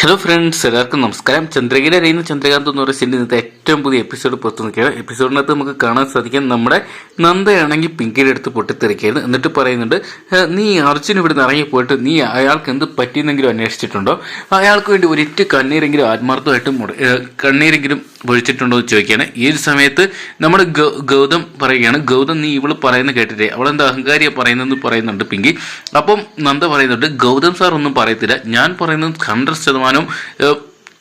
Hello friends എല്ലാവർക്കും നമസ്കാരം. ചന്ദ്രഗിരി അറിയുന്ന ചന്ദ്രകാന്ത് എന്ന് പറയുന്ന ഇന്നത്തെ ഏറ്റവും പുതിയ എപ്പിസോഡ് പുറത്തു നിൽക്കുകയാണ്. എപ്പിസോഡിനകത്ത് നമുക്ക് കാണാൻ സാധിക്കും നമ്മുടെ നന്ദയാണെങ്കിൽ പിങ്കിയുടെ അടുത്ത് പൊട്ടിത്തെറിക്കുകയാണ് എന്നിട്ട് പറയുന്നുണ്ട് നീ അർജുൻ ഇവിടെ നിന്ന് ഇറങ്ങി പോയിട്ട് നീ അയാൾക്ക് എന്ത് പറ്റിയെന്നെങ്കിലും അന്വേഷിച്ചിട്ടുണ്ടോ? അയാൾക്ക് വേണ്ടി ഒരിറ്റ് കണ്ണീരെങ്കിലും ആത്മാർത്ഥമായിട്ട് കണ്ണീരെങ്കിലും ഒഴിച്ചിട്ടുണ്ടോ എന്ന് ചോദിക്കുകയാണ്. ഈ ഒരു സമയത്ത് നമ്മുടെ ഗൗതം പറയുകയാണ്. ഗൗതം നീ ഇവൾ പറയുന്നത് കേട്ടിട്ടേ. അവൾ എന്താ അഹങ്കാരിയെ പറയുന്നെന്ന് പറയുന്നുണ്ട് പിങ്കി. അപ്പം നന്ദ പറയുന്നുണ്ട് ഗൗതം സാർ ഒന്നും പറയത്തില്ല. ഞാൻ പറയുന്നത് ഹൺഡ്രഡ് ശതമാനവും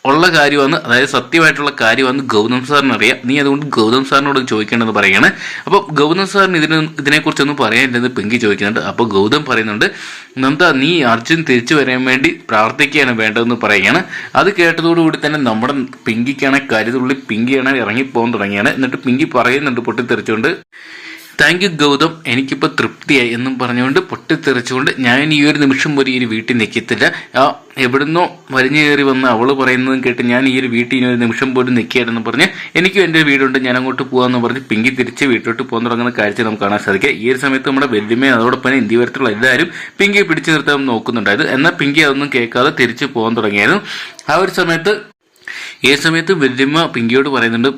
ഉള്ള കാര്യമാണ് അതായത് സത്യമായിട്ടുള്ള കാര്യമാണ് ഗൗതം സാറിന് അറിയാം. നീ അതുകൊണ്ട് ഗൗതം സാറിനോട് ചോദിക്കേണ്ടതെന്ന് പറയാണ് അപ്പോൾ ഗൗതം സാറിന് ഇതിന് ഇതിനെക്കുറിച്ചൊന്നും പറയാനില്ലെന്ന് പെങ്കി ചോദിക്കുന്നുണ്ട്. അപ്പോൾ ഗൗതം പറയുന്നുണ്ട് നന്ദ നീ അർജുൻ തിരിച്ചു വരാൻ വേണ്ടി പ്രാർത്ഥിക്കുകയാണ് വേണ്ടതെന്ന് പറയുകയാണ്. അത് കേട്ടതോടുകൂടി തന്നെ നമ്മുടെ പിങ്കിക്കാണ് കരുതുള്ളി പിങ്കിയാണ് ഇറങ്ങിപ്പോകാൻ തുടങ്ങിയാണ്. എന്നിട്ട് പിങ്കി പറയുന്നുണ്ട് പൊട്ടിത്തെറിച്ചുകൊണ്ട്. താങ്ക് യു ഗൗതം എനിക്കിപ്പോൾ തൃപ്തിയായി എന്നും പറഞ്ഞുകൊണ്ട് പൊട്ടിത്തെറിച്ചുകൊണ്ട് ഞാൻ ഈ ഒരു നിമിഷം പോലും ഈ ഒരു വീട്ടിൽ നിൽക്കത്തില്ല ആ എവിടുന്നോ വലിഞ്ഞു കയറി വന്ന് അവൾ പറയുന്നതും കേട്ട് ഞാൻ ഈ ഒരു വീട്ടിൽ ഇനി ഒരു നിമിഷം പോലും നിൽക്കുകയായിരുന്നു പറഞ്ഞ് എനിക്കും എന്റെ വീടുണ്ട് ഞാൻ അങ്ങോട്ട് പോകാമെന്ന് പറഞ്ഞ് പിങ്കി തിരിച്ച് വീട്ടിലോട്ട് പോകാൻ തുടങ്ങുന്ന കാഴ്ച നമുക്ക് കാണാൻ സാധിക്കുക ഈ ഒരു സമയത്ത് നമ്മുടെ വെല്ലുമേ അതോടൊപ്പം ഇന്ത്യ വരത്തുള്ള എല്ലാവരും പിങ്കിയെ പിടിച്ചു നിർത്താൻ നോക്കുന്നുണ്ടായത് എന്നാൽ പിങ്കി അതൊന്നും കേൾക്കാതെ തിരിച്ച് പോകാൻ തുടങ്ങിയായിരുന്നു. ആ ഒരു സമയത്ത് ഈ സമയത്ത് വല്യമ്മ പിങ്കിയോട് പറയുന്നുണ്ട്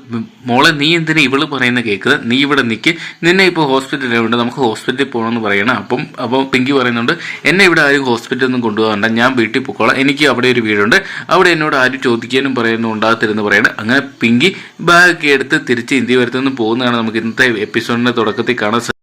മോളെ നീ എന്തിനാ ഇവൾ പറയുന്ന കേൾക്കുന്നത് നീ ഇവിടെ നിൽക്ക് നിന്നെ ഇപ്പോൾ ഹോസ്പിറ്റലിലുണ്ട് നമുക്ക് ഹോസ്പിറ്റലിൽ പോകണമെന്ന് പറയണം. അപ്പം അപ്പം പിങ്കി പറയുന്നുണ്ട് എന്നെ ഇവിടെ ആരും ഹോസ്പിറ്റലിൽ ഒന്നും കൊണ്ടുപോകണ്ട. ഞാൻ വീട്ടിൽ പോയിക്കോളാം എനിക്ക് അവിടെ ഒരു വീടുണ്ട്. അവിടെ എന്നോട് ആരും ചോദിക്കാനും പറയാനും ഉണ്ടാകത്തില്ലെന്ന് പറയണം അങ്ങനെ പിങ്കി ബാഗൊക്കെ എടുത്ത് തിരിച്ച് ഇന്ത്യ വരുത്തുനിന്ന് പോകുന്നതാണ് നമുക്ക് ഇന്നത്തെ എപ്പിസോഡിന്റെ തുടക്കത്തിൽ കാണാൻ